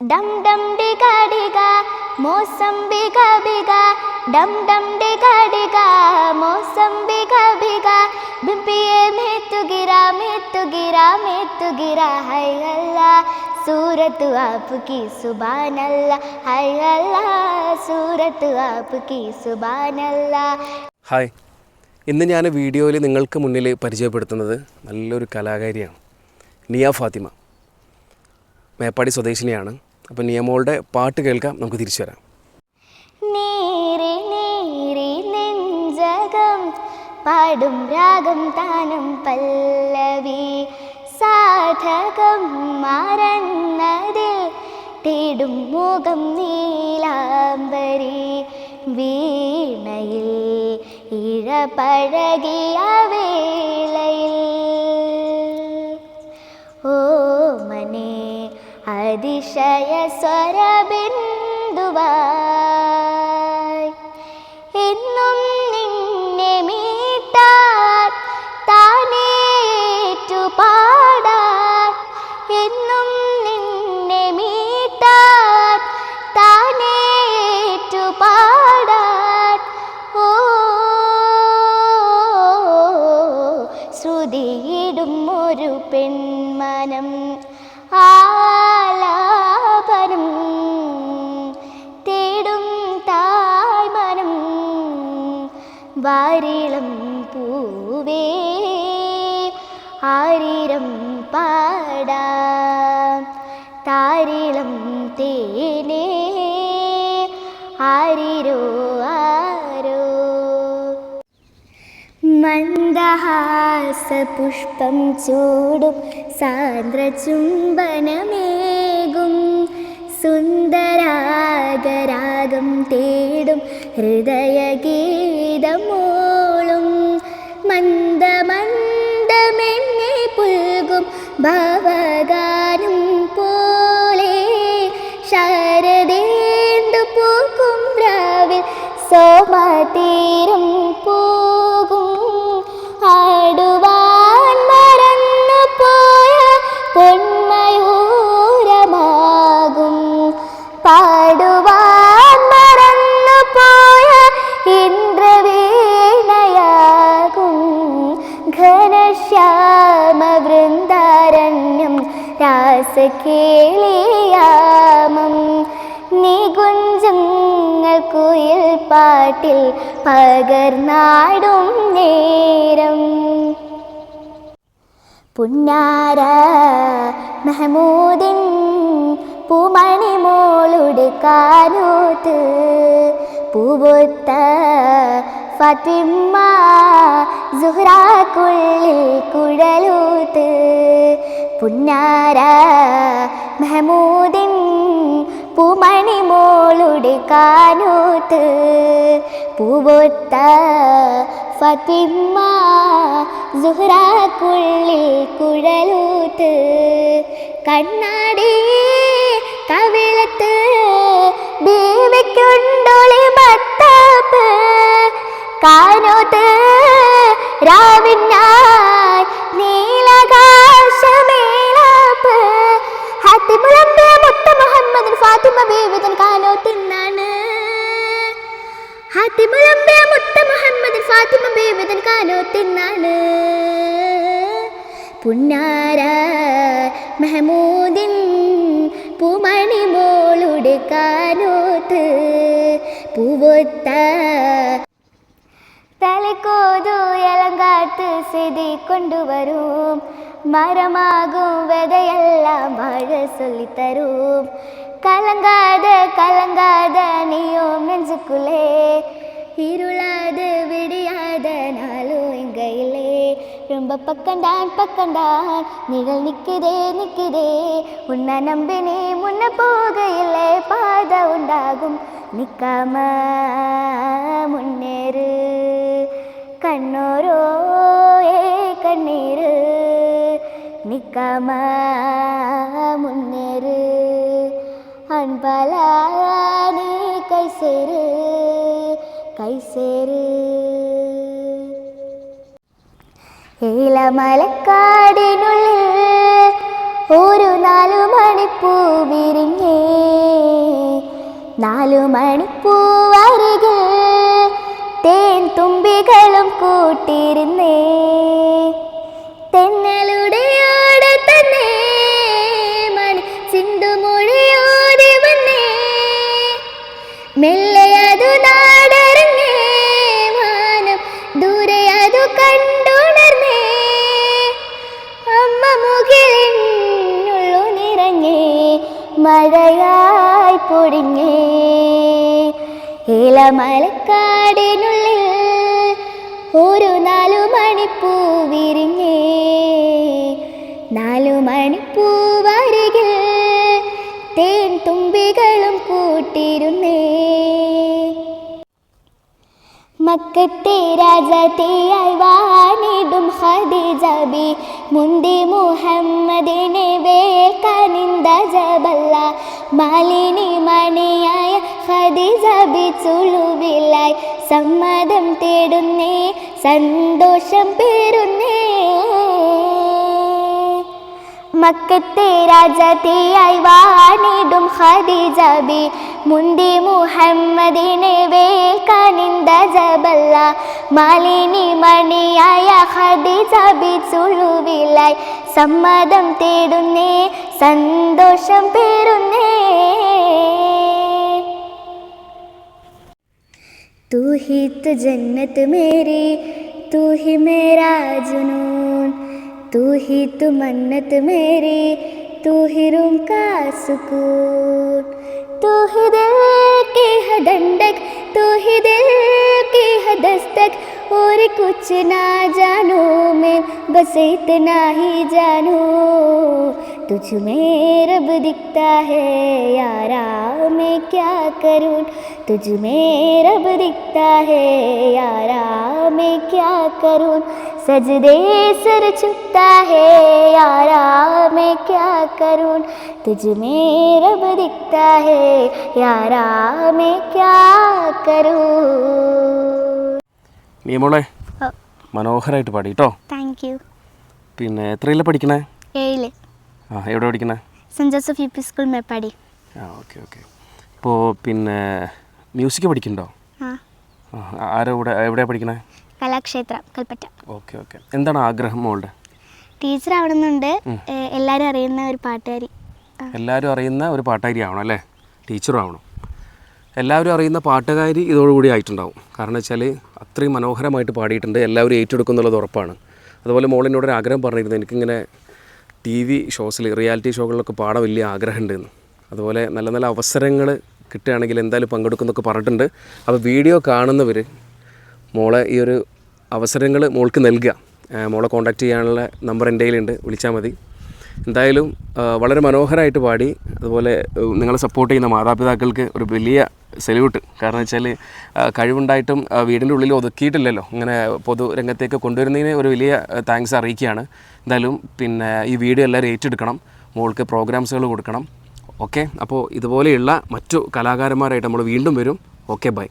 ഡം ഡം ഡിഗ ഡിഗ മോസംബി ഗ ബിഗ ഡം ഡം ഡിഗ ഡിഗ മോസംബി ഗ ബിഗ ബിംപിയെ മേത്തു ഗിര മേത്തു ഗിര മേത്തു ഗിര ഹൈ അല്ല സൂരത്ത് ആപ്കി സുബാനല്ല ഹൈ അല്ല സൂരത്ത് ആപ്കി സുബാനല്ല. ഹായ്. ഇന്ന് ഞാൻ വീഡിയോയിൽ നിങ്ങൾക്ക് മുന്നിൽ പരിചയപ്പെടുത്തുന്നത് നല്ലൊരു കലാകാരിയാണ് നിയ ഫാത്തിമ. മേപ്പാടി സ്വദേശിനിയാണ്. അപ്പോൾ നിയമോളുടെ പാട്ട് കേൾക്കാം നമുക്ക് തിരിച്ചു വരാം. നേരെ നേരെ നെഞ്ചകം പാടും രാഗം താനം പല്ലവി. സാധകം മറന്നതിൽ തേടും മുഖം നീലാംബരി. വീണയിൽ ഇഴപഴകിയ അതിശയ സ്വരബിന്ദുവായി വാരിളം പൂവേ ആരിരം പാടാം. താരിളം തേനേ ആരിരോ ആരോ. മന്ദഹാസപുഷ്പം ചൂടും സാന്ദ്രചുംബനമേകും. സുന്ദരാഗരാഗം തേടും ഹൃദയഗീതമോളും മന്ദമന്ദമെന്നെ പുൽകും ഭാവഗാനം വൃന്ദാരണ്യം രാസകേളിയാമം നികുഞ്ചങ്ങൾ കുയിൽ പാട്ടിൽ പകർന്നാടും നേരം. പുന്നാര മെഹമൂദിൻ പൂമണിമോളുടെ കാനൂത്ത്. പൂവൊത്ത ഫത്തിമ്മ സുഹ്റാക്കുള്ളിൽ കുഴലൂത്ത്. പുന്നാര മഹമൂദിൻ പൂമണിമോളുടെ കാനൂത്ത് പൂവൊത്ത ഫത്തിമ്മ സുഹ്റാക്കുള്ളിൽ കുഴലൂത്ത് കണ്ണാടി കവിളത്ത് ബീവിക്കുണ്ടൊളി മത്താപ്പ് കാനോത്ത് രാവിനായി നീലകാശമേലാപ്പ് ഹബീബ് തൻ കാലോത്തിന്നാണ് ഹാത്തിമുലമ്പിയ മുത്ത മുഹമ്മദ് ഫാത്തിമ ബീബി തൻ കാലോത്തിന്നാണ്. പുന്നാര മെഹമൂദിൻ പൂമണി മോളുടെ കാലോത്ത് പൂവൊത്ത തലക്കോതു എലങ്കാത്ത് സ്ഥിതി കൊണ്ടുവരും. മരമാകും വെതയെല്ലാം മഴ ചൊല്ലിത്തരും. கலங்காத கலங்காத நீயும் நெஞ்சுக்குள்ளே. இருளாது விடியாத நாளும் எங்க இல்லை. ரொம்ப பக்கம்தான் பக்கம்தான். நிழல் நிற்குதே நிற்குதே. உன்னை நம்பினே முன்ன போகையில்லை பாதை உண்டாகும். நிற்காம முன்னேறு. கண்ணோரோ ஏ கண்ணீர். நிற்காம முன்னே അൻപല നീ കൈസേര് കൈസേര്. ഏലമലക്കാടിനുള്ളിൽ ഒരു നാലു മണിപ്പൂ വിരിഞ്ഞേ നാലു മണിപ്പൂവരികിൽ തേൻ തുമ്പികളും കൂട്ടിരുന്നേ. തെന്നലുടെ പൊടിഞ്ഞേ. ഇളമലക്കാടിനുള്ളിൽ ഒരു നാലു മണിപ്പൂ വിരിഞ്ഞേ. നാലു മണിപ്പൂ വരികിൽ തേൻ തുമ്പികളും കൂട്ടിരുന്നേ. മക്കത്തെ രാജാത്തിയായി ഖദീജബി മുന്തി മുഹമ്മദിനെ വേക്കനിന്ദ ജബല്ല. മാലിനി മണിയായ ഖദീജബി ചുളുവിലായി. സമ്മതം തേടുന്നേ സന്തോഷം പേരുന്നേ മക്കത്തെ രാജാത്തിയായി വാണിടും ഖദീജബി മുന്തി മുഹമ്മദിനെ വേൽക്കാനിന്ത ജബല്ല മാലിനി മണിയായ ഖദീജബി ചുളുവിലായി സമ്മതം തേടുന്നേ സന്തോഷം പേരുന്നേ तू ही तो जन्नत मेरी तू ही मेरा जुनून तू ही तो मन्नत मेरी तू ही रूम का सुकून तू ही दिल की है डंडक तू ही दिल की है दस्तक। और कुछ ना जानू मैं, बस इतना ही जानू। तुझ में रब दिखता है, यारा मैं क्या करूँ? तुझ में रब दिखता है, यारा मैं क्या करूँ? सजदे सर झुकता है यारा मैं क्या करूं तुझ में रब दिखता है यारा मैं क्या करूं നിയമോളെ ഓ. മനോഹരമായിട്ട് പാടി കേട്ടോ താങ്ക് യു പിന്നെ എത്രയില്ല പഠിക്കണേ ഏഴില് ആ എവിടെ പഠിക്കണേ saint Joseph U P school Meppadi ആ ഓക്കെ ഓക്കെ ഇപ്പോൾ പിന്നെ മ്യൂസിക് പഠിക്കണ്ടോ ആ ആ ആരോ ഇവിടെ എവിടെയാണ് പഠിക്കണേ കലാക്ഷേത്രം കൽപ്പറ്റ. Okay okay. എന്താണ് ആഗ്രഹം മോളുടെ? ടീച്ചർ ആവണമെന്നുണ്ട്. എല്ലാവരും അറിയുന്ന ഒരു പാട്ടുകാരി. എല്ലാവരും അറിയുന്ന ഒരു പാട്ടുകാരി ആവണം അല്ലേ? ടീച്ചറും ആവണം. എല്ലാവരും അറിയുന്ന പാട്ടുകാരി ഇതോടുകൂടി ആയിട്ടുണ്ടാവും. കാരണം വെച്ചാൽ അത്രയും മനോഹരമായിട്ട് പാടിയിട്ടുണ്ട്. എല്ലാവരും ഏറ്റെടുക്കും എന്നുള്ളത് ഉറപ്പാണ്. അതുപോലെ മോളിനോട് ഒരു ആഗ്രഹം പറഞ്ഞിരുന്നു. എനിക്കിങ്ങനെ ടി വി ഷോസിൽ റിയാലിറ്റി ഷോകളിലൊക്കെ പാടാൻ വലിയ ആഗ്രഹമുണ്ടെന്ന്. അതുപോലെ നല്ല നല്ല അവസരങ്ങൾ കിട്ടുകയാണെങ്കിൽ എന്തായാലും പങ്കെടുക്കുന്നൊക്കെ പറഞ്ഞിട്ടുണ്ട്. അപ്പോൾ വീഡിയോ കാണുന്നവർ മോളെ ഈ ഒരു അവസരങ്ങൾ മോൾക്ക് നൽകുക. മോളെ കോൺടാക്റ്റ് ചെയ്യാനുള്ള നമ്പർ എന്റെ കയ്യിലുണ്ട്. വിളിച്ചാൽ മതി. എന്തായാലും വളരെ മനോഹരമായിട്ട് പാടി. അതുപോലെ നിങ്ങളെ സപ്പോർട്ട് ചെയ്യുന്ന മാതാപിതാക്കൾക്ക് ഒരു വലിയ സല്യൂട്ട് കാരണം വെച്ചാൽ കഴിവുണ്ടായിട്ടും വീടിന്റെ ഉള്ളിൽ ഒതുക്കിയിട്ടില്ലല്ലോ. ഇങ്ങനെ പൊതു രംഗത്തേക്ക് കൊണ്ടുവരുന്നതിന് ഒരു വലിയ താങ്ക്സ് അറിയിക്കുകയാണ്. എന്തായാലും പിന്നെ ഈ വീഡിയോ എല്ലാവരും ഏറ്റെടുക്കണം. മോൾക്ക് പ്രോഗ്രാംസുകൾ കൊടുക്കണം. ഓക്കെ? അപ്പോൾ ഇതുപോലെയുള്ള മറ്റു കലാകാരന്മാരായിട്ട് നമ്മൾ വീണ്ടും വരും. Okay bye